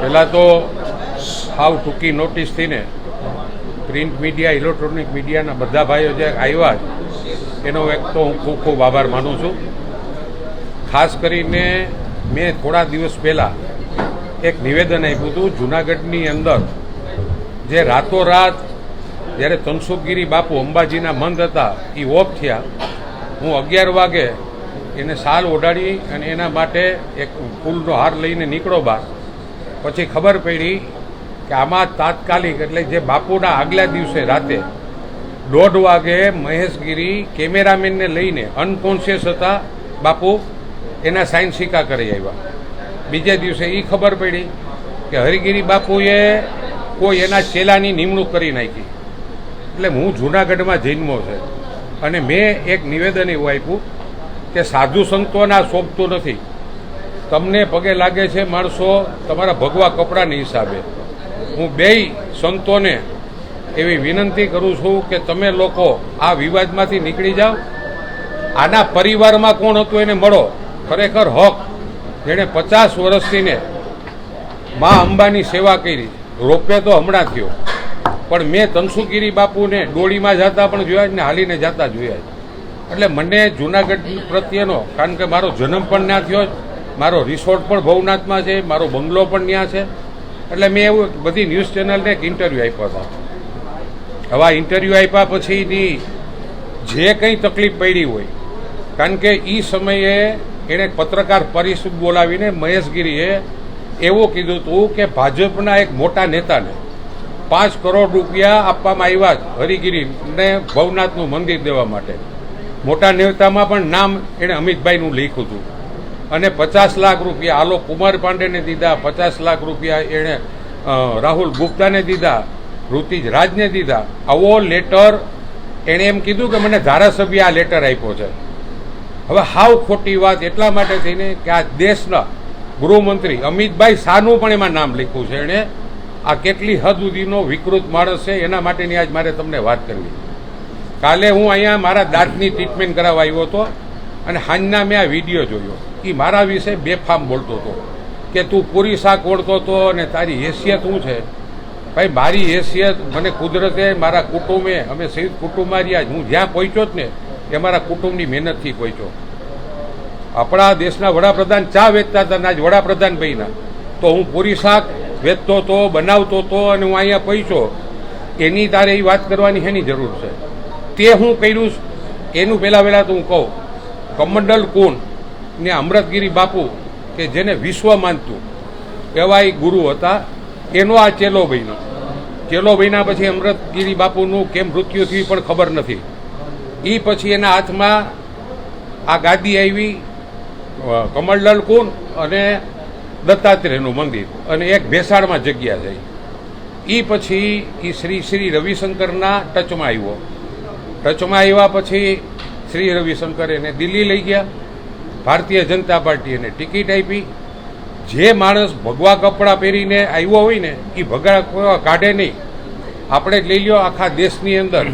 પહેલાં તો સાવ ટૂંકી નોટિસથી ને પ્રિન્ટ મીડિયા ઇલેક્ટ્રોનિક મીડિયાના બધા ભાઈઓ જે આવ્યા એનો એક તો હું ખૂબ ખૂબ આભાર માનું છું. ખાસ કરીને મેં થોડા દિવસ પહેલાં એક નિવેદન આપ્યું હતું, જુનાગઢની અંદર જે રાતોરાત જ્યારે તનસુખગીરી બાપુ અંબાજીના મંદ હતા એ ઓફ થયા. હું અગિયાર વાગે એને સાલ ઓઢાડી અને એના માટે એક ફૂલનો હાર લઈને નીકળો બહાર. પછી ખબર પડી કે આમાં તાત્કાલિક, એટલે જે બાપુના આગલા દિવસે રાતે દોઢ વાગે મહેશગીરી કેમેરામેનને લઈને અનકોન્શિયસ હતા બાપુ, એના સાઇન સિક્કા કરી આવ્યા. બીજે દિવસે એ ખબર પડી કે હરિગીરી બાપુએ કોઈ એના ચેલાની નિમણૂક કરી નાખી. એટલે હું જૂનાગઢમાં જન્મો છે. અને મેં એક નિવેદન એવું આપ્યું કે સાધુ સંતોના શોભતું નથી. તમને પગે લાગે છે માણસો, તમારા ભગવા કપડાની હિસાબે. હું બેય સંતોને એવી વિનંતી કરું છું કે તમે લોકો આ વિવાદમાંથી નીકળી જાઓ. આના પરિવારમાં કોણ હતું એને મળો. ખરેખર હક. જેણે પચાસ વર્ષથી ને મા અંબાની સેવા કરી. રોપે તો હમણાં થયો. પણ મેં તનસુગીરી બાપુને ડોળીમાં જતા પણ જોયા જ ને હાલીને જતા જોયા. એટલે મને જુનાગઢ પ્રત્યેનો, કારણ કે મારો જન્મ પણ ના થયો મારો રિસોર્ટ પણ ભવનાથમાં છે, મારો બંગલો પણ ત્યાં છે. એટલે મેં એવું બધી ન્યૂઝ ચેનલને એક ઇન્ટરવ્યૂ આપ્યો હતો. હવે આ ઇન્ટરવ્યૂ આપ્યા પછીની જે કંઈ તકલીફ પડી હોય, કારણ કે એ સમયે એણે પત્રકાર પરિષદ બોલાવીને મહેશગીરીએ એવું કીધું હતું કે ભાજપના એક મોટા નેતાને પાંચ કરોડ રૂપિયા આપવામાં આવ્યા જ હરિગીરીને ભવનાથનું મંદિર દેવા માટે. મોટા નેતામાં પણ નામ એણે અમિતભાઈનું લખ્યું હતું. અને પચાસ લાખ રૂપિયા આલો કુમાર પાંડેને દીધા, પચાસ લાખ રૂપિયા એણે રાહુલ ગુપ્તાને દીધા, ઋતિજ રાજને દીધા. આવો લેટર એણે એમ કીધું કે મને ધારાસભ્ય આ લેટર આપ્યો છે. હવે હાવ ખોટી વાત એટલા માટે થઈને કે આ દેશના ગૃહમંત્રી અમિતભાઈ શાહનું પણ એમાં નામ લખ્યું છે એણે. આ કેટલી હદ સુધીનો વિકૃત માણસ છે, એના માટેની આજ મારે તમને વાત કરવી કાલે હું અહીંયા મારા દાંતની ટ્રીટમેન્ટ કરાવવા આવ્યો હતો. અને હાંજના મેં આ વીડિયો જોયો. એ મારા વિશે બેફામ બોલતો હતો કે તું પૂરી શાક ઓળતો હતો અને તારી હેસિયત શું છે? ભાઈ, મારી હેસિયત મને કુદરતે, મારા કુટુંબે, અમે સંયુક્ત કુટુંબમાં રહ્યા હું જ્યાં પહોંચ્યો જ ને, એ મારા કુટુંબની મહેનતથી પહોંચ્યો. આપણા દેશના વડાપ્રધાન ચા વેચતા હતા આજ વડાપ્રધાન ભાઈના તો હું પૂરી શાક વેચતો હતો બનાવતો હતો અને હું અહીંયા પહોંચ્યો. એની તારે એ વાત કરવાની એની જરૂર છે? તે હું કર્યું એનું પહેલાં પહેલાં તો હું કહું. કમંડલ કુંડ ને અમૃતગીરી બાપુ કે જેને વિશ્વ માનતું. એવા એ ગુરુ હતા. એનો આ ચેલો બન્યો. ચેલો બન્યા પછી અમૃતગીરી બાપુનું કેમ મૃત્યુ થયું પણ ખબર નથી. એ પછી એના હાથમાં આ ગાદી આવી કમળલાલ કુંડ અને દત્તાત્રેયનું મંદિર અને એક ભેસાળમાં જગ્યા થઈ. એ પછી એ શ્રી શ્રી રવિશંકરના ટચમાં આવ્યો. ટચમાં આવ્યા પછી શ્રી રવિશંકર એને દિલ્હી લઈ ગયા. ભારતીય જનતા પાર્ટી એને ટિકિટ આપી. જે માણસ ભગવા કપડાં પહેરીને આવ્યો હોય ને એ ભગવા કાઢે નહીં. આપણે જ લઈ લો આખા દેશની અંદર.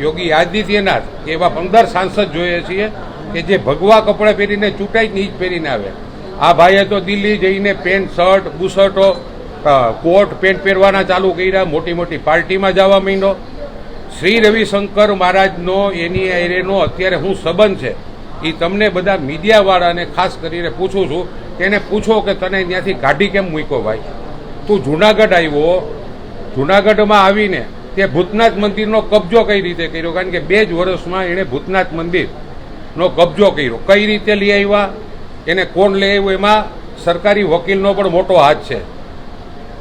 યોગી આદિત્યનાથ, એવા પંદર સાંસદ જોઈએ છીએ કે જે ભગવા કપડાં પહેરીને ચૂંટાઈ નહીં જ પહેરીને આવે. આ ભાઈએ તો દિલ્હી જઈને પેન્ટ, શર્ટ, બુશર્ટો કોટ, પેન્ટ પહેરવાના ચાલુ કર્યા, મોટી મોટી પાર્ટીમાં જવા માંડ્યો. શ્રી રવિશંકર મહારાજનો, એની એરેનો અત્યારે હું સંબંધ છે, એ તમને બધા મીડિયાવાળાને ખાસ કરીને પૂછું છું તેને પૂછો કે તને ત્યાંથી કાઢી કેમ મૂક્યો ભાઈ? તું જુનાગઢ આવ્યો, જુનાગઢમાં આવીને તે ભૂતનાથ મંદિરનો કબજો કઈ રીતે કર્યો? કારણ કે બે જ વર્ષમાં એણે ભૂતનાથ મંદિરનો કબજો કર્યો. કઈ રીતે લઈ આવ્યા? એને કોણ લઈ આવ્યું? એમાં સરકારી વકીલનો પણ મોટો હાથ છે.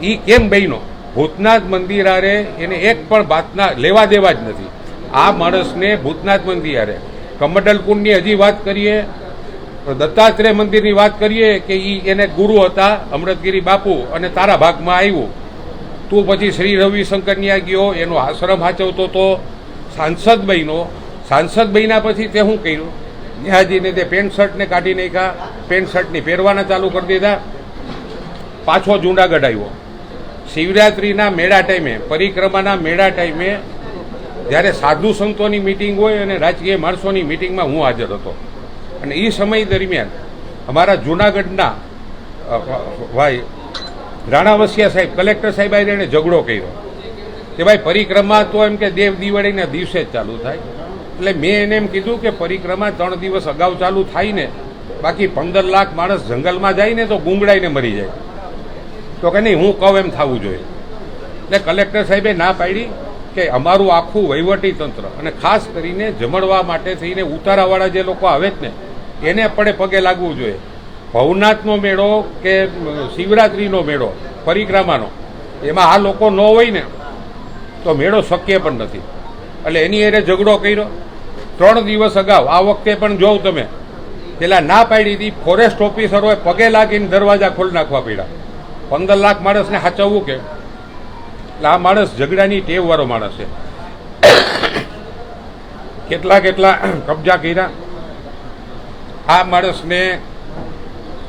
એ કેમ બહેનો ભૂતનાથ મંદિર હારે એને એક પણ વાતના લેવા દેવા જ નથી. આ માણસને ભૂતનાથ મંદિર હારે કમંડલ હજી વાત કરીએ, દત્તાત્રેય મંદિરની વાત કરીએ કે એ એને ગુરુ હતા, અમૃતગીરી બાપુ અને તારા ભાગમાં આવ્યું. તું પછી શ્રી રવિશંકર ત્યાં ગયો, એનો આશ્રમ હાચવતો તો સાંસદ બહેનો સાંસદ બન્યા પછી તે શું કર્યું? ત્યાં તે પેન્ટ શર્ટને કાઢી નાખ્યા, પેન્ટ શર્ટની પહેરવાના ચાલુ કરી દીધા. પાછો જુનાગઢ આવ્યો. શિવરાત્રિના મેળા ટાઈમે, પરિક્રમાના મેળા ટાઈમે જ્યારે સાધુ સંતોની મિટિંગ હોય અને રાજકીય માણસોની મિટિંગમાં હું હાજર હતો. અને એ સમય દરમિયાન અમારા જૂનાગઢના ભાઈ રાણાવસિયા સાહેબ, કલેક્ટર સાહેબ આવી એને ઝઘડો કર્યો. કે ભાઈ પરિક્રમા તો એમ કે દેવ દિવાળીના દિવસે જ ચાલુ થાય. એટલે મેં એને એમ કીધું કે પરિક્રમા ત્રણ દિવસ અગાઉ ચાલુ થાય ને, બાકી પંદર લાખ માણસ જંગલમાં જાય ને તો ગુંગળાઈને મરી જાય. તો કે નહીં, હું કહું એમ થવું જોઈએ. એટલે કલેક્ટર સાહેબે ના પાડી કે અમારું આખું વહીવટી તંત્ર અને ખાસ કરીને જમણવા માટે થઈને ઉતારાવાળા જે લોકો આવે જ ને, એને આપણે પગે લાગવું જોઈએ. ભવનાથનો મેળો કે શિવરાત્રિનો મેળો, પરિક્રમાનો, એમાં આ લોકો ન હોય ને, તો મેળો શક્ય પણ નથી. એટલે એની એરે ઝઘડો કર્યો. ત્રણ દિવસ અગાઉ, આ વખતે પણ જોઉં તમે, પેલા ના પાડી હતી, ફોરેસ્ટ ઓફિસરોએ પગે લાગીને દરવાજા ખોલી નાખવા પડ્યા. પંદર લાખ માણસને સાચવવું કે? એટલે આ માણસ ઝઘડાની ટેવ વાળો માણસ છે. કેટલા કેટલા કબજા કર્યા. આ માણસને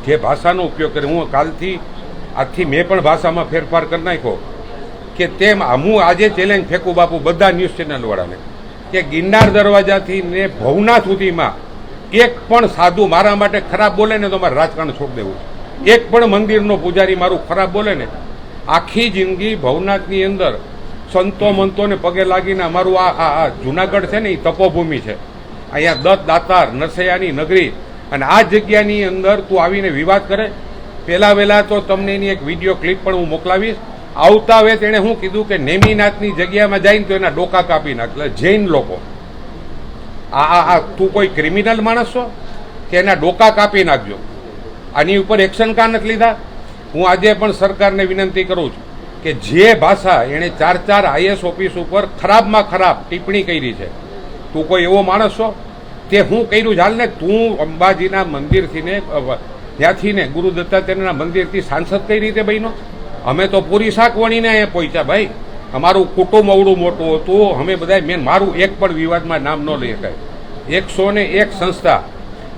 જે ભાષાનો ઉપયોગ કરે હું કાલથી, આજથી મેં પણ ભાષામાં ફેરફાર કરી નાખ્યો કે તેમ હું આજે ચેલેન્જ ફેંકું બાપુ બધા ન્યૂઝ ચેનલવાળાને કે ગિરનાર દરવાજાથી ને ભવના સુધીમાં એક પણ સાધુ મારા માટે ખરાબ બોલે ને તો મારે રાજકારણ છોડી દેવું એક પણ મંદિરનો પૂજારી મારું ખરાબ બોલે ને, આખી જિંદગી ભવનાથની અંદર સંતો મંતોને પગે લાગીને અમારું આ આ જુનાગઢ છે ને એ તપોભૂમિ છે. અહીંયા દત્ત, દાતાર, નરસૈયાની નગરી અને આ જગ્યાની અંદર તું આવીને વિવાદ કરે. પહેલાં વહેલા તો તમને એની એક વીડિયો ક્લિપ પણ હું મોકલાવીશ. આવતા હવે તેણે શું કીધું કે નેમીનાથની જગ્યામાં જઈને તો એના ડોકા કાપી નાખ. જૈન લોકો. આ આ તું કોઈ ક્રિમિનલ માણસ છો? કે એના ડોકા કાપી નાખજો. આની ઉપર એક્શન કા નથી લીધા? હું આજે પણ સરકારને વિનંતી કરું છું કે જે ભાષા એણે ચાર ચાર આઈએસ ઓફિસ ઉપર ખરાબમાં ખરાબ ટિપ્પણી કરી છે, તું કોઈ એવો માણસ છો? તે હું કર્યું ચાલ ને તું અંબાજીના મંદિરથી ને ત્યાંથી ને ગુરુ દત્તાત્રેયના મંદિરથી સાંસદ કઈ રીતે બન્યો? અમે તો પૂરી શાક વણીને અહીંયા પહોંચ્યા ભાઈ. અમારું કુટુંબ અવડું મોટું હતું. અમે બધા મેન મારું એક પણ વિવાદમાં નામ ન લઈ શકાય. એકસો ને એક સંસ્થા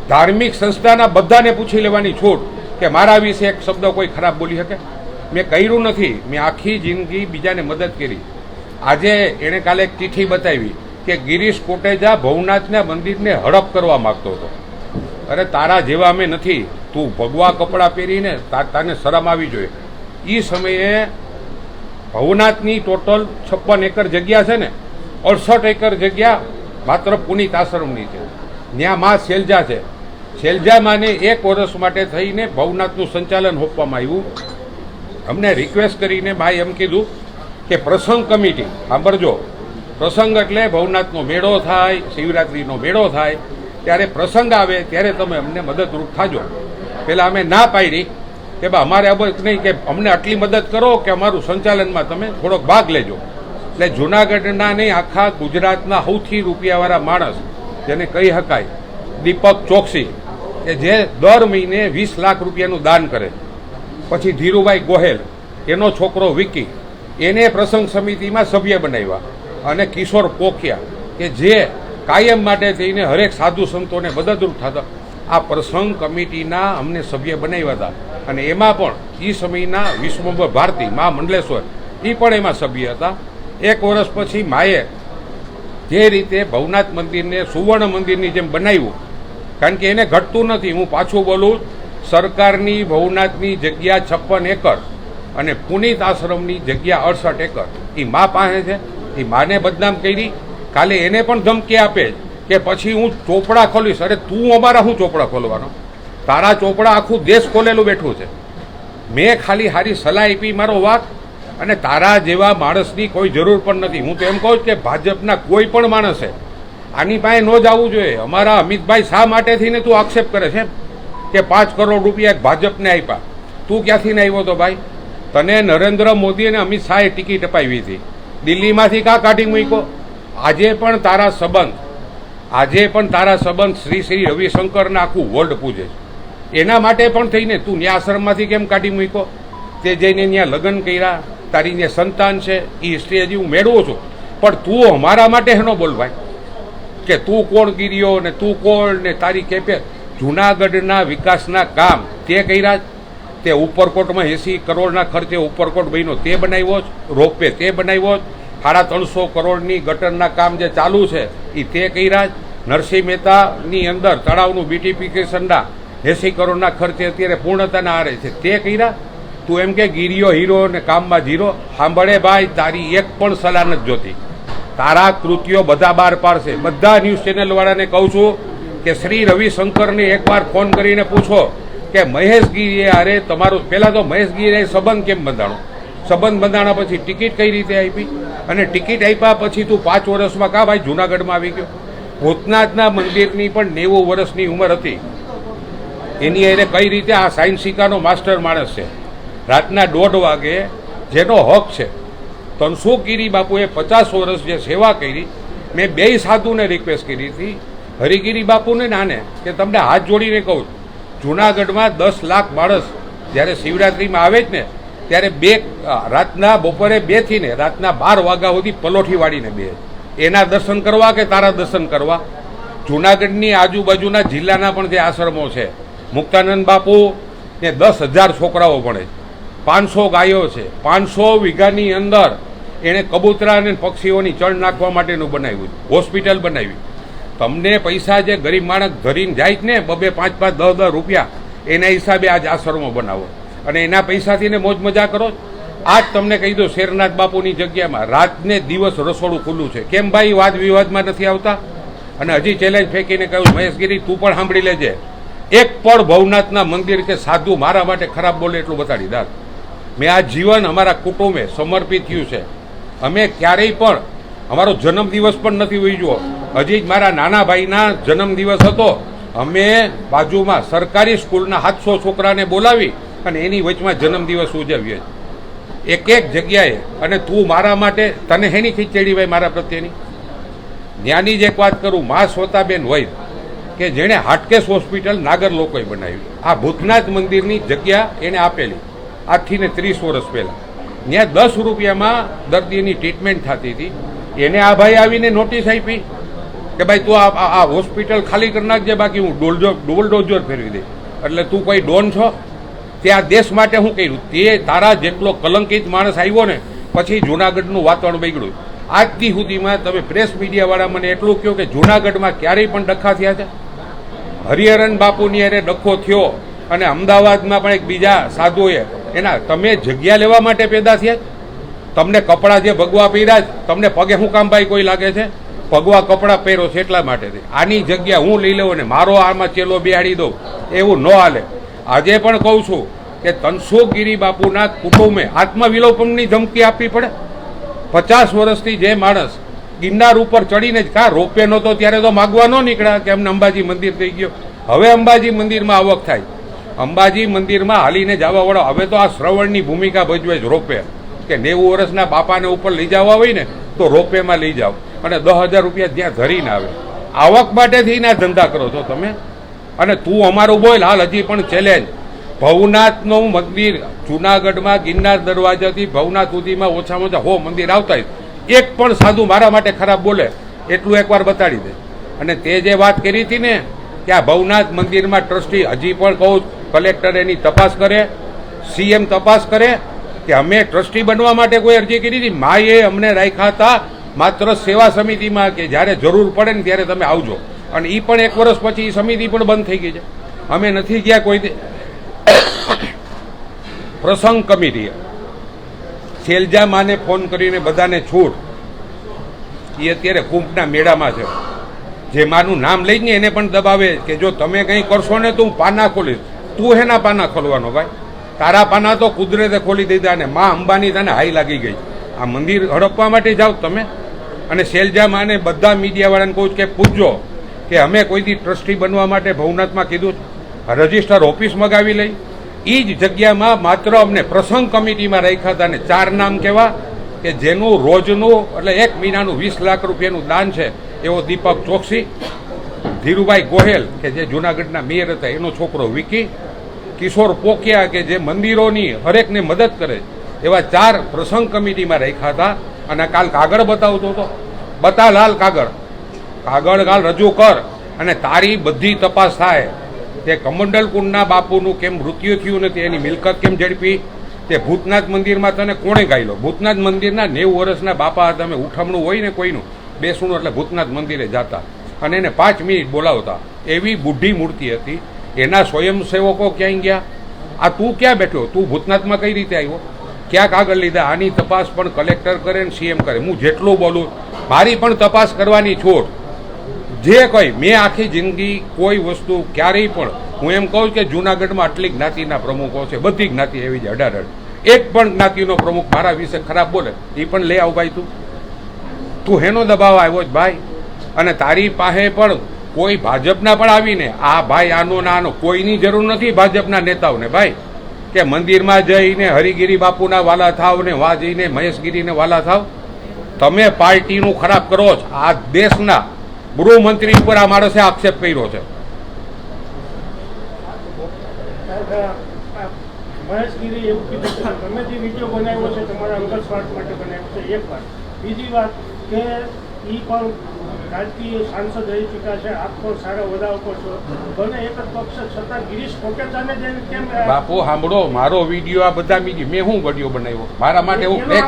ધાર્મિક સંસ્થાના બધાને પૂછી લેવાની છૂટ કે મારા વિશે એક શબ્દ કોઈ ખરાબ બોલી શકે? મેં કર્યું નથી. મેં આખી જિંદગી બીજાને મદદ કરી. આજે એણે કાલે એક ચિઠ્ઠી બતાવી કે ગિરીશ કોટેજા ભવનાથના મંદિરને હડપ કરવા માંગતો હતો. અરે, તારા જેવા અમે નથી. તું ભગવા કપડાં પહેરીને તાને શરમ આવી જોઈએ. એ સમયે ભવનાથની ટોટલ છપ્પન એકર જગ્યા છે ને, અડસઠ એકર જગ્યા માત્ર પુનિત આશ્રમની છે. ત્યાં માં શેલજા છે. શેલજામાંને એક વર્ષ માટે થઈને ભવનાથનું સંચાલન હોપવામાં આવ્યું. અમને રિક્વેસ્ટ કરીને ભાઈ એમ કીધું કે પ્રસંગ કમિટી, સાંભળજો. પ્રસંગ એટલે ભવનાથનો મેળો થાય, શિવરાત્રિનો મેળો થાય. ત્યારે પ્રસંગ આવે ત્યારે તમે અમને મદદરૂપ થાજો. પહેલાં અમે ના પાડી કે બા, અમારે આ નહીં કે અમને આટલી મદદ કરો કે અમારું સંચાલનમાં તમે થોડોક ભાગ લેજો. એટલે જુનાગઢના નહીં, આખા ગુજરાતના સૌથી રૂપિયાવાળા માણસ, જેને કહી શકાય, દીપક ચોકસી. કે જે દર મહિને વીસ લાખ રૂપિયાનું દાન કરે. પછી ધીરુભાઈ ગોહેલ, એનો છોકરો વિકી એને પ્રસંગ સમિતિમાં સભ્ય બનાવ્યા અને કિશોર પોખિયા કે જે કાયમ માટે થઈને હરેક સાધુ સંતોને મદદરૂપ થતા, આ પ્રસંગ કમિટીના અમને સભ્ય બનાવ્યા હતા. અને એમાં પણ એ સમયના વિશ્વંભર ભારતી મા મંડલેશ્વર એ પણ એમાં સભ્ય હતા. એક વર્ષ પછી માએ જે રીતે ભવનાથ મંદિરને સુવર્ણ મંદિરની જેમ બનાવ્યું કારણ કે એને ઘટતું નથી. હું પાછું બોલું, સરકારની ભવનાથની જગ્યા છપ્પન એકર અને પુનિત આશ્રમની જગ્યા અડસઠ એકર. એ મા પાસે છે. એ માને બદનામ કરી. કાલે એને પણ ધમકી આપે કે પછી હું ચોપડા ખોલીશ. અરે તું અમારા શું ચોપડા ખોલવાનો? તારા ચોપડા આખું દેશ ખોલેલું બેઠું છે. મેં ખાલી હારી સલાહ આપી મારો વાત અને તારા જેવા માણસની કોઈ જરૂર પણ નથી. હું તો એમ કહું કે ભાજપના કોઈ પણ માણસે આની પાસે ન જવું જોઈએ. અમારા અમિતભાઈ શા માટે થઈને તું આક્ષેપ કરે છે? કે પાંચ કરોડ રૂપિયા ભાજપને આપ્યા. તું ક્યાંથી આવ્યો તો ભાઈ? તને નરેન્દ્ર મોદી અને અમિત શાહે ટિકિટ અપાવી હતી. દિલ્હીમાંથી કા કાઢી મૂક્યો? આજે પણ તારા સંબંધ, આજે પણ તારા સંબંધ શ્રી શ્રી રવિશંકરને આખું વર્લ્ડ પૂજે છે. એના માટે પણ થઈને તું ન્યા આશ્રમમાંથી કેમ કાઢી મૂક્યો? તે જઈને ત્યાં લગ્ન કર્યા. તારી ત્યાં સંતાન છે એ હિસ્ટ્રી હજી હું મેળવું છું. પણ તું અમારા માટે હેનો બોલ ભાઈ. કે તું કોણ ગીર્યો ને તું કોણ ને તારી કેપે? જુનાગઢના વિકાસના કામ તે કર્યા. તે ઉપરકોટમાં એસી કરોડના ખર્ચે ઉપરકોટ બન્યો. તે બનાવ્યો જ. રોપવે તે બનાવ્યો જ. સાડા ત્રણસો કરોડની ગટરના કામ જે ચાલુ છે એ તે કર્યા જ. નરસિંહ મહેતાની અંદર તળાવનું બીટીફિકેશનના એસી કરોડના ખર્ચે અત્યારે પૂર્ણતાના આરે છે. તે કર્યા તું એમ કે ગીરીઓ હીરો ને કામમાં જીરો. સાંભળે ભાઈ, તારી એક પણ સલાહ નથી જોતી. તારા કૃત્યો બધા બહાર પાડશે. બધા ન્યૂઝ ચેનલ વાળાને કહું છું કે શ્રી રવિશંકરને એકવાર ફોન કરીને પૂછો કે મહેશગીરીએ અરે તમારું, પહેલા તો મહેશગીરીએ સંબંધ કેમ બંધાણો? સંબંધ બંધાણા પછી ટિકિટ કઈ રીતે આપી? અને ટિકિટ આપ્યા પછી તું પાંચ વર્ષમાં કા ભાઈ જુનાગઢમાં આવી ગયો? ભૂતનાથના મંદિરની પણ નેવું વર્ષની ઉંમર હતી. એની એને કઈ રીતે આ સાયન્સિકાનો માસ્ટર માણસ છે? રાતના દોઢ વાગે જેનો હક છે તનસો ગીરી બાપુએ પચાસ વર્ષ જે સેવા કરી, મેં બેય સાધુને રિક્વેસ્ટ કરી હતી. હરિગીરી બાપુને નાને કે તમને હાથ જોડીને કહું જુનાગઢમાં દસ લાખ માણસ જ્યારે શિવરાત્રિમાં આવે જ ને, ત્યારે બે રાતના બપોરે બેથી ને રાતના બાર વાગ્યા સુધી પલોઠી વાળીને બે. એના દર્શન કરવા કે તારા દર્શન કરવા? જુનાગઢની આજુબાજુના જિલ્લાના પણ જે આશ્રમો છે, મુક્તાનંદ બાપુ ને દસ હજાર છોકરાઓ ભણે છે. પાંચસો ગાયો છે. પાંચસો વીઘાની અંદર એણે કબૂતરા અને પક્ષીઓની ચણ નાખવા માટેનું બનાવ્યું. હોસ્પિટલ બનાવી તમને પૈસા જે ગરીબ માણસ ધરીને જાય જ ને બબે પાંચ પાંચ દસ દસ રૂપિયા, એના હિસાબે આજ આશ્રમો બનાવો. અને એના પૈસાથી ને મોજ મજા કરો. આજ તમને કહી દો શેરનાથ બાપુની જગ્યામાં રાતને દિવસ રસોડું ખુલ્લું છે. કેમ ભાઈ, વાદ વિવાદમાં નથી આવતા? અને હજી ચેલેન્જ ફેંકીને કહ્યું, મહેશગીરી, તું પણ સાંભળી લેજે. એક પણ ભવનાથના મંદિર કે સાધુ મારા માટે ખરાબ બોલે એટલું બતાડી દાદ. મેં આ જીવન અમારા કુટુંબે સમર્પિત થયું છે. અમે ક્યારેય પણ અમારો જન્મદિવસ પણ નથી ઉજવ્યો. હજી જ મારા નાના ભાઈના જન્મદિવસ હતો. અમે બાજુમાં સરકારી સ્કૂલના સાતસો છોકરાને બોલાવી અને એની વચમાં જન્મદિવસ ઉજવીએ. એક એક જગ્યાએ અને તું મારા માટે, તને હેની ખીચડી ભાઈ મારા પ્રત્યેની? જ્ઞાની જ એક વાત કરું, મા સ્વતાબેન વૈદ કે જેણે હાટકેશ હોસ્પિટલ નાગર લોકોએ બનાવી આ ભૂતનાથ મંદિરની જગ્યા એને આપેલી. આજથી ને ત્રીસ વર્ષ પહેલાં. ત્યાં દસ રૂપિયામાં દર્દીની ટ્રીટમેન્ટ થતી હતી. એને આ ભાઈ આવીને નોટિસ આપી કે ભાઈ તું આ આ- હોસ્પિટલ ખાલી કરી નાખજે, બાકી હું ડોલજો ડોલડોઝર ફેરવી દે એટલે તું કોઈ ડોન છો? તે આ દેશ માટે હું કર્યું. તે તારા જેટલો કલંકિત માણસ આવ્યો ને, પછી જુનાગઢનું વાતાવરણ બગડ્યું. આજથી સુધીમાં તમે પ્રેસ મીડિયાવાળા મને એટલું કહો કે જુનાગઢમાં ક્યારેય પણ ડખા થયા છે. હરિહરન બાપુની અરે ડખો થયો અને અમદાવાદમાં પણ એક બીજા સાધુએ એના, તમે જગ્યા લેવા માટે પેદા થયા? તમને કપડાં જે ભગવા પહેર્યા તમને પગે શું કામ ભાઈ કોઈ લાગે છે? ભગવા કપડાં પહેરો છે એટલા માટે આની જગ્યા હું લઈ લઉં ને મારો આમાં ચેલો બિહાડી દઉં. એવું ન હાલે. આજે પણ કહું છું કે તનસુખગીરી બાપુના કુટુંબે આત્મવિલોપનની ધમકી આપવી પડે. પચાસ વર્ષથી જે માણસ ગિરનાર ઉપર ચડીને જ કાં રોપે નહોતો, ત્યારે તો માગવા ન નીકળ્યા કે અમને અંબાજી મંદિર થઈ ગયો. હવે અંબાજી મંદિરમાં આવક થાય. અંબાજી મંદિરમાં હાલીને જવા વાળો. હવે તો આ શ્રવણની ભૂમિકા ભજવે જ રોપે. કે નેવું વર્ષના બાપાને ઉપર લઈ જવા હોય ને, તો રોપેમાં લઈ જાઓ. અને દસ હજાર રૂપિયા ત્યાં ધરીને આવે. આવક માટેથી ના ધંધા કરો છો તમે. અને તું અમારું બોલ, હાલ હજી પણ ચેલેન્જ ભવનાથનું મંદિર જુનાગઢમાં, ગિરનાર દરવાજાથી ભવનાથ સુધીમાં ઓછામાં ઓછા હો મંદિર આવતા હોય. એક પણ સાધુ મારા માટે ખરાબ બોલે. એટલું એકવાર બતાડી દે. અને તે જે વાત કરી હતી ને, કે આ ભવનાથ મંદિરમાં ટ્રસ્ટી, હજી પણ કહું કલેક્ટર એની તપાસ કરે, સીએમ તપાસ કરે કે અમે ટ્રસ્ટી બનવા માટે કોઈ અરજી કરી હતી. માએ અમને રાખ્યા હતા માત્ર સેવા સમિતિમાં કે જ્યારે જરૂર પડે ને ત્યારે તમે આવજો. અને એ પણ એક વર્ષ પછી એ સમિતિ પણ બંધ થઈ ગઈ છે. અમે નથી ગયા કોઈ પ્રસંગ કમિટીએ. શેલજા માને ફોન કરીને બધાને છૂટ એ અત્યારે કુંભના મેળામાં છે. જે માનું નામ લઈને એને પણ દબાવે કે જો તમે કંઈ કરશો ને તો હું પાના ખોલીશ. તું હેના પાના ખોલવાનો ભાઈ? તારા પાના તો કુદરતે ખોલી દીધા ને માં અંબાની તને હાઈ લાગી ગઈ. આ મંદિર હડપવા માટે જાઓ તમે. અને શૈલજા માને બધા મીડિયાવાળાને કહું કે પૂછજો કે અમે કોઈથી ટ્રસ્ટી બનવા માટે ભવનાથમાં કીધું. રજિસ્ટર ઓફિસ મગાવી લઈ. એ જ જગ્યામાં માત્ર અમને પ્રસંગ કમિટીમાં રાખ્યા હતા અને ચાર નામ કેવા કે જેનું રોજનું એટલે એક મહિનાનું વીસ લાખ રૂપિયાનું દાન છે એવો દીપક ચોકસી. ધીરુભાઈ ગોહેલ, કે જે જુનાગઢના મેયર હતા, એનો છોકરો વિકી. કિશોર પોકિયા કે જે મંદિરોની હરેકને મદદ કરે એવા ચાર પ્રસંગ કમિટીમાં રાખ્યા હતા. અને કાલ કાગળ બતાવતો હતો. બતા લાલ કાગળ. કાગળ કાલ રજૂ કર અને તારી બધી તપાસ થાય. તે કમંડલ કુંડના બાપુનું કેમ મૃત્યુ થયું નથી એની મિલકત કેમ ઝડપી? તે ભૂતનાથ મંદિરમાં તને કોણે ગાયલો? ભૂતનાથ મંદિરના નેવું વર્ષના બાપા તમે ઉઠમણું હોય ને કોઈનું, બેસણું એટલે ભૂતનાથ મંદિરે જતા. અને એને પાંચ મિનિટ બોલાવતા. એવી બુઢી મૂર્તિ હતી. એના સ્વયંસેવકો ક્યાંય ગયા? આ તું ક્યાં બેઠો? તું ભૂતનાથમાં કઈ રીતે આવ્યો? ક્યાં કાગળ લીધા? આની તપાસ પણ કલેક્ટર કરે ને સીએમ કરે. હું જેટલું બોલું, મારી પણ તપાસ કરવાની છોડ. જે કોઈ, મેં આખી જિંદગી કોઈ વસ્તુ ક્યારેય પણ, હું એમ કહું કે જુનાગઢમાં આટલી જ્ઞાતિના પ્રમુખો છે, બધી જ્ઞાતિ એવી છે અઢાર. એક પણ જ્ઞાતિનો પ્રમુખ મારા વિશે ખરાબ બોલે, એ પણ લે આવ ભાઈ તું. તું હેનો દબાવ આવ્યો જ ભાઈ. અને તારી પાસે પણ કોઈ ભાજપના પણ આવીને, આ ભાઈ આનો નાનો કોઈની જરૂર નથી ભાજપના નેતાઓને. ભાઈ, કે મંદિરમાં જઈને હરિગીરી બાપુના વાલા થાવ ને, વા જઈને મહેશગીરીને વાલા થાવ? તમે પાર્ટીનું ખરાબ કરો છો. આ દેશના ગૃહમંત્રી ઉપર આ માણસે આક્ષેપ કર્યો છે. બીજી વાત કે એ પણ રાજકીય સાંસદ રહી ચૂક્યા છે આપ પણ સારા હોદ્દા ઉપર છો બંને એક જ પક્ષ છતાં ગિરીશ કોટેચાને જઈને કેમ બાપુ સાંભળો મારો વીડિયો આ બધા બીજી મેં શું વીડિયો બનાવ્યો? મારા માટે એવો છે.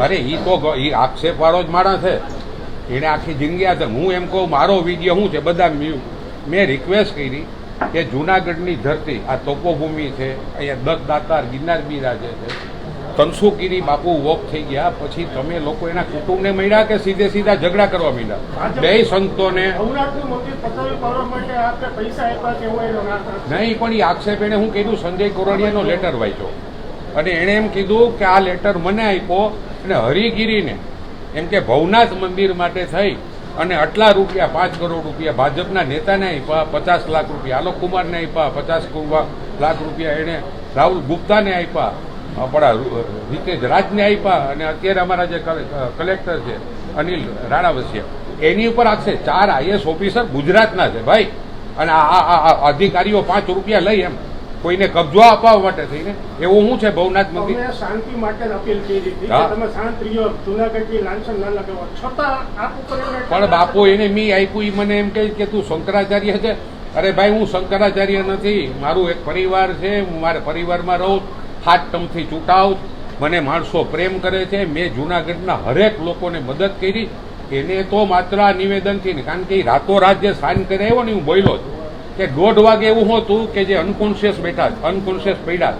અરે એ તો એ આક્ષેપ વાળો જ માણસ છે. એને આખી જિંદગી આ હું એમ કહું મારો વીડિયો શું છે? બધા મેં રિક્વેસ્ટ કરી કે જુનાગઢની ધરતી આ તપોભૂમિ છે અહીંયા દત્ત દાતાર ગિરનાર બિરાજે છે. તનસુગીરી બાપુ વોક થઈ ગયા. પછી તમે લોકો એના કુટુંબને મળ્યા કે સીધે સીધા ઝઘડા કરવા માંડ્યા? બે સંતોને. નહીં પણ એ આક્ષેપ એને હું કીધું સંજય કોરડિયાનો લેટર વાંચ્યો. અને એણે એમ કીધું કે આ લેટર મને આપ્યો અને હરિગીરીને એમ કે ભવનાથ મંદિર માટે થઈ અને આટલા રૂપિયા પાંચ કરોડ રૂપિયા ભાજપના નેતાને આપ્યા પચાસ લાખ રૂપિયા આલોક કુમારને આપ્યા પચાસ લાખ રૂપિયા એણે રાહુલ ગુપ્તાને આપ્યા. આપણા રુ- રીતેશ રાજને આપ્યા અને અત્યારે અમારા જે કલેક્ટર છે અનિલ રાણાવસિયા એની ઉપર આખશે ચાર આઈએસ ઓફિસર ગુજરાતના છે ભાઈ. અને આ અધિકારીઓ પાંચ રૂપિયા લઈ એમ. કોઈને કબજો અપાવવા માટે થઈને. એવું શું છે ભવનાથ મંદિર? શાંતિ માટે અપીલ કરી હતી. તમે શાંત રહ્યો જુનાગઢની લાંછન ના લગાવો. છતાં આપ પણ બાપુ એને મી આપ્યું એ મને એમ કહે કે તું શંકરાચાર્ય છે. અરે ભાઈ હું શંકરાચાર્ય નથી. મારું એક પરિવાર છે. હું મારા પરિવારમાં રહું હાથ ટંકથી ચૂંટાવ. મને માણસો પ્રેમ કરે છે. મેં જુનાગઢના હરેક લોકોને મદદ કરી. એને તો માત્ર આ નિવેદનથી કારણ કે રાતોરાત જે સાઇન કરી આવ્યો ને હું બોલ્યો કે દોઢ વાગે એવું હતું કે જે અનકોન્શિયસ બેઠા અનકોન્શિયસ પડ્યા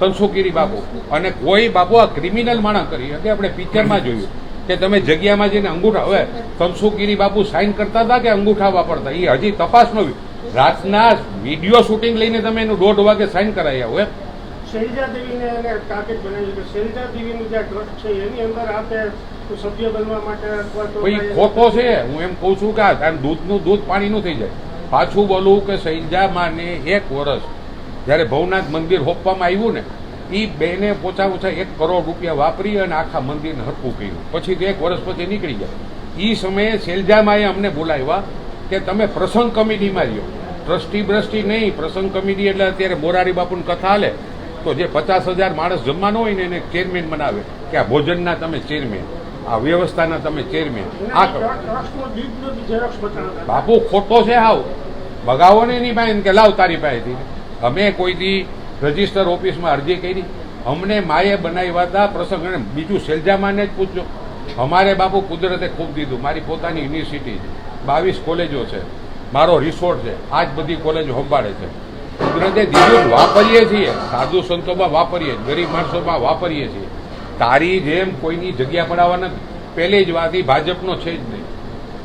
તનસુકીરી બાપુ. અને કોઈ બાપુ આ ક્રિમિનલ માણસ કરી. કે આપણે પિક્ચરમાં જોયું કે તમે જગ્યામાં જઈને અંગૂઠા, હવે તનસુકીરી બાપુ સાઇન કરતા હતા કે અંગૂઠા વાપરતા? એ હજી તપાસ નો રાતના વીડિયો શૂટિંગ લઈને તમે એનું દોઢ વાગે સાઇન કરાવ્યા એમ. શૈલજા દેવીને એને ટાર્ગેટ બનાવ્યું કે શૈલજા દેવીનું જે ટ્રસ્ટ છે એની અંદર આપે સભ્ય બનવા માટે અથવા તો ખોટો છે? હું એમ કહું છું કે દૂધનું દૂધ પાણીનું થઈ જાય. પાછું બોલું કે સૈજામાને એક વર્ષ. જ્યારે ભવનાથ મંદિર હોપવામાં આવ્યું ને એ બેને ઓછા ઓછા એક કરોડ રૂપિયા વાપરી અને આખા મંદિરને હરકું કર્યું. પછી તો એક વર્ષ પછી નીકળી ગયા. એ સમયે શૈલજામાએ અમને બોલાવ્યા કે તમે પ્રસંગ કમિટીમાં રહ્યો. ટ્રસ્ટી બ્રસ્ટી નહીં પ્રસંગ કમિટી એટલે અત્યારે મોરારી બાપુની કથા હાલે. તો જે પચાસ હજાર માણસ જમવાનો હોય ને એને ચેરમેન બનાવે કે આ ભોજનના તમે ચેરમેન આ વ્યવસ્થાના તમે ચેરમેન આ બાપુ ખોટો છે હાવ બગાવો ને એની પાસે કે લાવ તારી પાસેથી. અમે કોઈથી રજિસ્ટર રજિસ્ટર ઓફિસમાં અરજી કરી. અમને માએ બનાવ્યા હતા પ્રસંગ અને બીજું સેલજામાને જ પૂછજો. અમારે બાપુ કુદરતે ખૂબ દીધું. મારી પોતાની યુનિવર્સિટી છે. બાવીસ કોલેજો છે. મારો રિસોર્ટ છે. આ જ બધી કોલેજો સંભાળે છે. કુદરતે દીધું વાપરીએ છીએ. સાધુ સંતોમાં વાપરીએ ગરીબ માણસોમાં વાપરીએ છીએ. તારી જેમ કોઈની જગ્યા પડાવવા નથી પહેલી જ વાત ભાજપનો છે જ નહીં.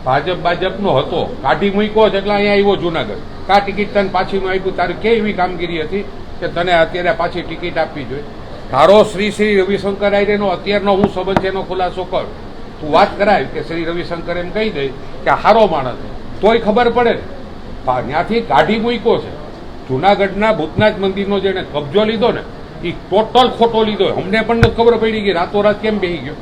ભાજપ ભાજપનો હતો. કાઢી મૂક્યો છે એટલે અહીંયા આવ્યો જુનાગઢ. કા ટિકિટ તને પાછીનું આપ્યું? તારી કે એવી કામગીરી હતી કે તને અત્યારે પાછી ટિકિટ આપવી જોઈએ? તારો શ્રી શ્રી રવિશંકર આયરેનો અત્યારનો હું સંબંધ છે એનો ખુલાસો કર. તું વાત કરાય કે શ્રી રવિશંકર એમ કહી દે કે હારો માણસ તોય ખબર પડે ત્યાંથી કાઢી મૂક્યો છે. જુનાગઢના ભૂતનાથ મંદિરનો જેને કબજો લીધો ને એ ટોટલ ખોટો લીધો. અમને પણ ખબર પડી કે રાતોરાત કેમ બેસી ગયો.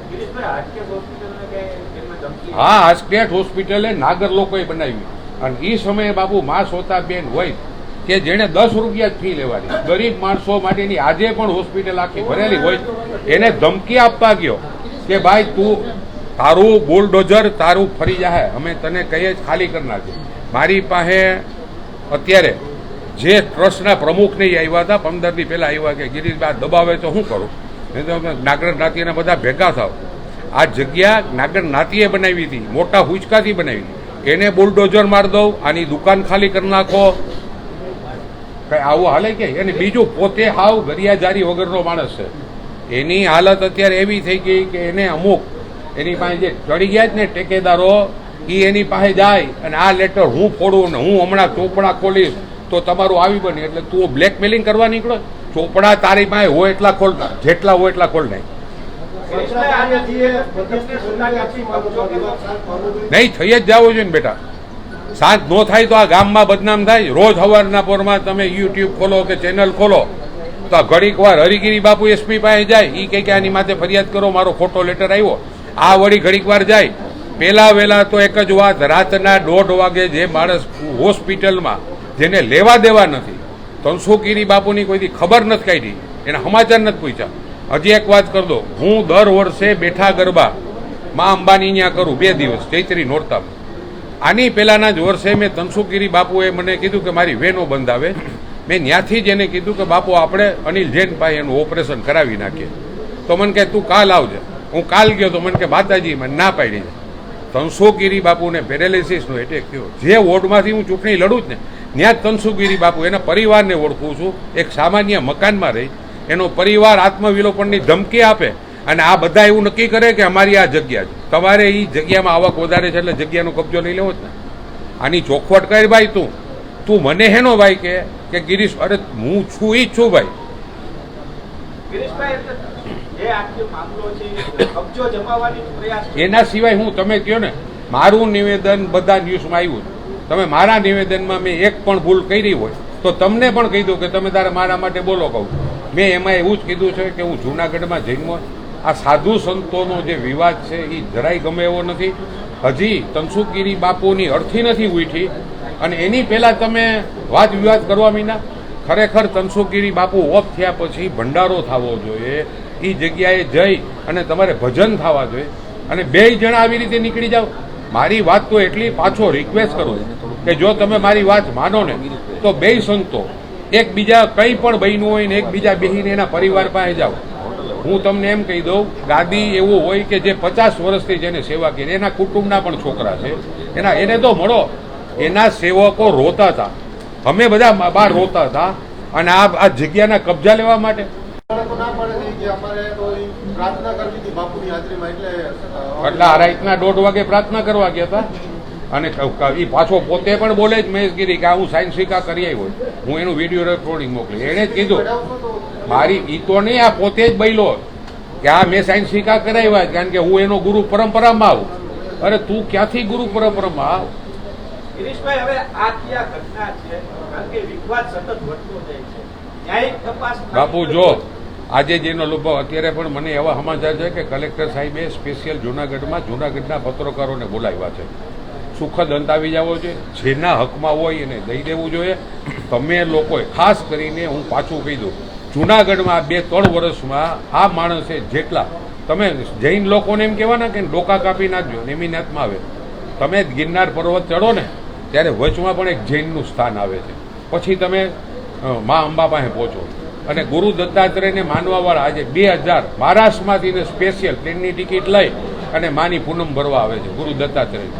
હા આ હોસ્પિટલે નાગર લોકોએ બનાવ્યું. અને એ સમયે બાબુ મા સોતા બેન હોય કે જેણે દસ રૂપિયા ફી લેવાની. ગરીબ માણસો માટેની આજે પણ હોસ્પિટલ આખી ભરેલી હોય. એને ધમકી આપવા ગયો કે ભાઈ તું તારું બુલડોઝર તારું ફરી જાય અમે તને કહીએ જ ખાલી કરી નાખે મારી પાસે અત્યારે જે ટ્રસ્ટના પ્રમુખ નહીં આવ્યા હતા પંદર દી પહેલા આવ્યા કે ગિરીશભાઈ દબાવે તો શું કરું? નહીં તો નાગર નાતીના બધા ભેગા થાવ આ જગ્યા નાગર નાતીએ બનાવી હતી, મોટા હુચકાથી બનાવી હતી. એને બુલડોઝર માર દઉં, આની દુકાન ખાલી કરી નાખો. કઈ આવું હાલે કે? અને બીજું, પોતે હાવ ગરિયાજારી વગરનો માણસ છે. એની હાલત અત્યારે એવી થઈ ગઈ કે એને અમુક એની પાસે જે ચડી ગયા જ ને ટેકેદારો એ એની પાસે જાય અને આ લેટર હું ફોડું ને હું હમણાં ચોપડા ખોલીશ. તો તમારું આવી બને, એટલે તું બ્લેકમેલિંગ કરવા નીકળો. ચોપડા તારી પાસે હોય એટલા ખોલ, જેટલા હોય એટલા ખોલ નહીં. નહીં, થઈ જ જવું જોઈએ ને બેટા. સાંજ નો થાય તો આ ગામમાં બદનામ થાય. રોજ સવારના પોરમાં તમે યુટ્યુબ ખોલો કે ચેનલ ખોલો, તો ઘડીક વાર હરિગીરી બાપુ એસપી પાસે જાય. એ કહે કે આની માથે ફરિયાદ કરો, મારો ખોટો લેટર આવ્યો. આ વળી ઘડીક વાર જાય. પેલા વેલા તો એક જ વાત, રાતના દોઢ વાગે જે માણસ હોસ્પિટલમાં જેને લેવા દેવા નથી. તનસુકીરી બાપુની કોઈથી ખબર નથી કાઢી. એને સમાચાર નથી પૂછ્યા. હજી એક વાત કરી દો. હું દર વર્ષે બેઠા ગરબા મા અંબાની અહીંયા કરું બે દિવસ. ચૈત્રી નોરતામાં. આની પહેલાંના જ વર્ષે મેં તનસુકીરી બાપુએ મને કીધું કે મારી વેનો બંધાવે. મેં ત્યાંથી જ એને કીધું કે, બાપુ, આપણે અનિલ જૈન પાસે એનું ઓપરેશન કરાવી નાખીએ. તો મને કહે, તું કાલ આવજે. હું કાલ ગયો તો મને કે માતાજી મને ના પાડી છે તનસુગીરી બાપુને પેરેલિસિસનો એટેક થયો. જે વોર્ડમાંથી હું ચૂંટણી લડું જ ને ત્યાં જ તનસુગીરી બાપુ એના પરિવારને ઓળખું છું. એક સામાન્ય મકાનમાં રહી. એનો પરિવાર આત્મવિલોપનની ધમકી આપે અને આ બધા એવું નક્કી કરે કે અમારી આ જગ્યા છે. તમારે એ જગ્યામાં આવક વધારે છે એટલે જગ્યાનો કબજો લઈ લેવો જ ને. આની ચોખવટ કરી ભાઈ તું. તું મને હેનો ભાઈ કે કે ગિરીશ અરે હું છું એ જ છું ભાઈ. એના સિવાય હું તમે કહો ને મારું નિવેદન બધા ન્યૂઝમાં આવ્યું. તમે મારા નિવેદનમાં મેં એક પણ ભૂલ કરી હોય, તો તમને પણ કહી દઉં કે તમે તારે મારા માટે બોલો કહું. મેં એમાં એવું જ કીધું છે કે હું જૂનાગઢમાં જન્મો આ સાધુ સંતોનો જે વિવાદ છે એ જરાય ગમે એવો નથી. હજી તનસુકગીરી બાપુની અર્થી નથી ઉઠી. અને એની પહેલાં તમે વાદ વિવાદ કરવા મીના? ખરેખર તનસુકગીરી બાપુ ઓફ થયા પછી ભંડારો થવો જોઈએ. એ જગ્યાએ જઈ અને તમારે ભજન થવા જોઈએ. અને બે જણા આવી રીતે નીકળી જાઓ. મારી વાત તો એટલી પાછો રિક્વેસ્ટ કરું કે જો તમે મારી વાત માનો ને, તો બે સંતો, એકબીજા કંઈ પણ બન્યું હોય ને, એકબીજા બેહીને એના પરિવાર પાસે જાઓ. હું તમને એમ કહી દઉં ગાદી એવું હોય કે જે પચાસ વર્ષથી જેને સેવા કરી, એના કુટુંબના પણ છોકરા છે. એના, એને તો મળો. એના સેવકો રોતા હતા. અમે બધા બહાર રોતા હતા. અને આ આ જગ્યાના કબજા લેવા માટે. એટલે આ રાતના દોઢ વાગે પ્રાર્થના કરવા ગયા હતા. અને એ પાછો પોતે પણ બોલે જ મહેશગીરી કે આ હું સાયન્સ સ્વીકાર કરી આવ્યો હું એનું વીડિયો રેકોર્ડિંગ મોકલી. એણે જ કીધું મારી ઈ તો નહીં આ પોતે જ બૈલો કે આ મેં સાયન્સ સ્વીકાર કરાવ્યા કારણ કે હું એનો ગુરુ પરંપરામાં આવું. અરે તું ક્યાંથી ગુરુ પરંપરામાં આવ? ગિરીશભાઈ હવે આ જે ઘટના છે? કારણ કે વિવાદ સતત વધતો જાય છે. ન્યાયિક તપાસ થવી બાપુ જો આજે જેનો અનુભવ અત્યારે પણ મને એવા સમાચાર છે કે કલેક્ટર સાહેબે સ્પેશિયલ જુનાગઢમાં જુનાગઢના પત્રકારોને બોલાવ્યા છે. સુખદ અંત આવી જવો જોઈએ જેના હકમાં હોય એને દઈ દેવું જોઈએ. તમે લોકોએ ખાસ કરીને હું પાછું કહી દઉં. જુનાગઢમાં બે ત્રણ વર્ષમાં આ માણસે જેટલા, તમે જૈન લોકોને એમ કહેવાના કે ડોકા કાપી નાખજો નેમિનાથમાં આવે. તમે ગિરનાર પર્વત ચડો ને, ત્યારે વચમાં પણ એક જૈનનું સ્થાન આવે છે. પછી તમે મા અંબા પાસે પહોંચો. અને ગુરુ દત્તાત્રેયને માનવાવાળા આજે બે હજાર મહારાષ્ટ્રમાંથી સ્પેશિયલ ટ્રેનની ટિકિટ લઈ અને માની પૂનમ ભરવા આવે છે ગુરુ દત્તાત્રેય.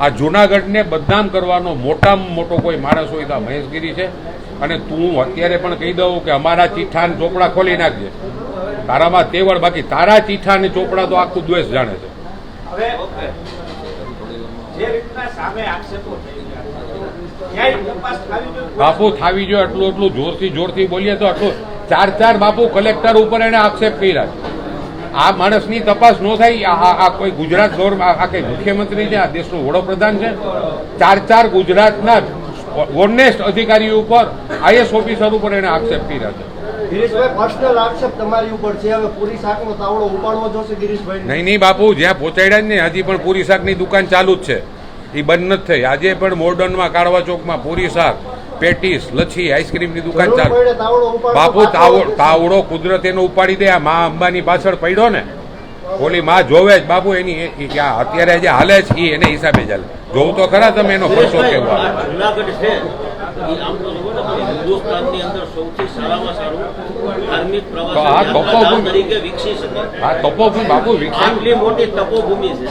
આ જૂનાગઢને બદનામ કરવાનો મોટામાં મોટો કોઈ માણસ હોય તો આ મહેશગીરી છે. અને તું અત્યારે પણ કહી દઉં કે અમારા ચીઠા અને ચોપડા ખોલી નાખજે. તારામાં તેવડ બાકી. તારા ચીઠા અને ચોપડા તો આખું દ્વેષ જાણે છે. બાપુ થાવી જો એટલું એટલું જોરથી જોરથી બોલીએ તો આટલું ચાર ચાર બાપુ કલેક્ટર ઉપર એને આક્ષેપ કર્યા છે. આ માણસની તપાસ ન થાય આ- કોઈ ગુજરાત દોર આ કઈ મુખ્યમંત્રી છે આ દેશનું વડોપ્રધાન છે. ચાર ચાર ગુજરાતના ઓનેસ્ટ અધિકારીઓ ઉપર આઈએસ ઓફિસર ઉપર એને આક્ષેપ કર્યા છે. ગિરીશભાઈ પર્સનલ આક્ષેપ તમારી ઉપર છે. હવે પૂરી શાકનો તાવડો ઉપાડવો જોશે ગિરીશભાઈ. નહીં નહીં બાપુ જ્યાં પહોંચાડ્યા જ ને હજી પણ પૂરી શાકની દુકાન ચાલુ જ છે. એ બંધ નથી થઈ. આજે પણ મોર્ડનમાં કાળવા ચોકમાં પૂરી શાક. પેટીસ લચ્છી આઈસ્ક્રીમની દુકાન ચાલુ. બાપુ તાવડો તાવડો કુદરત એનો ઉપાડી દે. આ મા અંબાની પાછળ પડ્યો ને ઓલી માં જોવે જ. બાપુ એની અત્યારે જે હાલે છે એ એને હિસાબે ચાલે. જોવું તો ખરા તમે એનો ખર્ચો કેવો તપોભૂમિ- તરીકે વિકસી શકે. આ તપોભૂમિ બાપુ વિકસાવી આટલી મોટી તપોભૂમિ છે.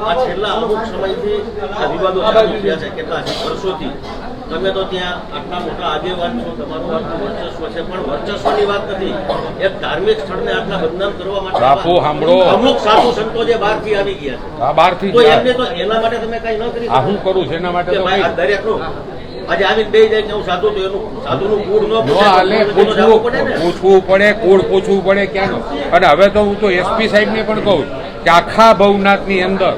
આ છેલ્લા અમુક સમયથી આ વિવાદો ચાલુ થયા છે કેટલા વર્ષોથી. તમે તો ત્યાં આટલા મોટા આગેવાન છો તમારું વર્ચસ્વ છે પણ વર્ચસ્વની વાત નથી. એક ધાર્મિક સ્થળને આટલા બદનામ કરવા માટે બાપુ, સાંભળો. અમુક સાધુ સંતો જે બહારથી આવી ગયા છે. આ બહારથી તો એમને તો એના માટે તમે કઈ ન કરી આ હું કરું છું એના માટે તો ભાઈ દરેકનું આજે આવીને બે જાય કે હું સાધુ તો એનું સાધુનું કુળ ન નો પૂછે તો હાલે કુળ તો જાણવું પડે પૂછવું પડે કુળ પૂછવું પડે ક્યાંનો? અને હવે તો હું તો એસપી સાહેબને પણ કહું કે આખા ભવનાથની અંદર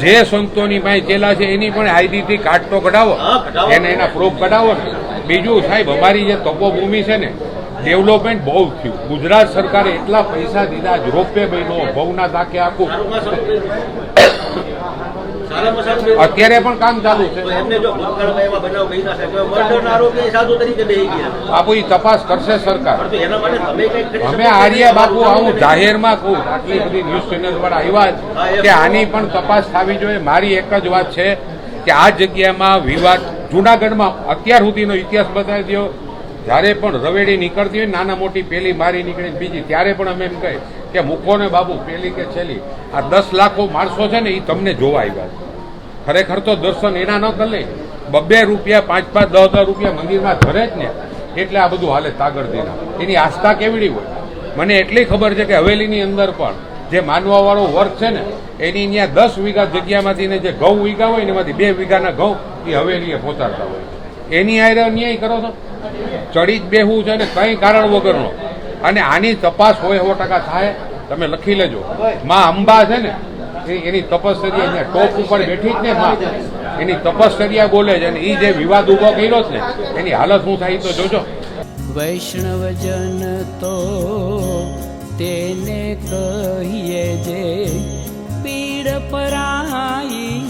જે સંતોની પાસે ચેલા છે એની પણ આઈડીથી કાર્ડ તો કઢાવો. કઢાવો. એને એના પ્રૂફ કઢાવો ને. બીજું સાહેબ અમારી જે તપોભૂમિ છે ને ડેવલપમેન્ટ બહુ થયું. ગુજરાત સરકારે એટલા પૈસા દીધા જ રોપવે બન્યો ભવનાથ આખે આખું. અત્યારે પણ કામ ચાલુ છે. બાપુ એ તપાસ કરશે સરકાર. અમે? આર્યા બાપુ આવું જાહેરમાં કહું આટલી બધી ન્યૂઝ ચેનલ વાળા આવ્યા જ કે આની પણ તપાસ થવી જોઈએ. મારી એક જ વાત છે કે આ જગ્યામાં વિવાદ જુનાગઢમાં અત્યાર સુધીનો ઇતિહાસ બતાવી દો જ્યારે પણ રવેડી નીકળતી હોય નાના મોટી પેલી મારી નીકળી બીજી ત્યારે પણ અમે એમ કહીએ કે મૂકો ને બાબુ પેલી કે છેલ્લી આ દસ લાખો માણસો છે ને એ તમને જોવા આવ્યા છે. ખરેખર તો દર્શન એના ન કરી લે. બબ્બે રૂપિયા, પાંચ પાંચ, દસ દસ રૂપિયા મંદિરમાં ધરે જ ને. એટલે આ બધું હાલે તાગરદીના એની આસ્થા કેવડી હોય? મને એટલી ખબર છે કે હવેલીની અંદર પણ જે માનવાવાળો વર્ગ છે ને, એની ત્યાં દસ વીઘા જગ્યામાંથી જે ઘઉં વીઘા હોય ને એમાંથી બે વીઘાના ઘઉં એ હવેલીએ પહોંચાડતા હોય. એની આયરે અન્યાય કરો છો? ચડી જ બેહવું છે ને કંઈ કારણ વગરનો. અને આની તપાસ હોય સો ટકા થાય, તમે લખી લેજો. માં અંબા છે ને એની તપશ્ચર્યા અહીંયા ટોપ ઉપર બેઠી જ ને માં. એની તપશ્ચર્યા બોલે છે અને એ જે વિવાદ ઊભો કર્યો છે, એની હાલત શું થાય તો જોજો. વૈષ્ણવજન તો તેને કહીએ જે પીડ પરાઈ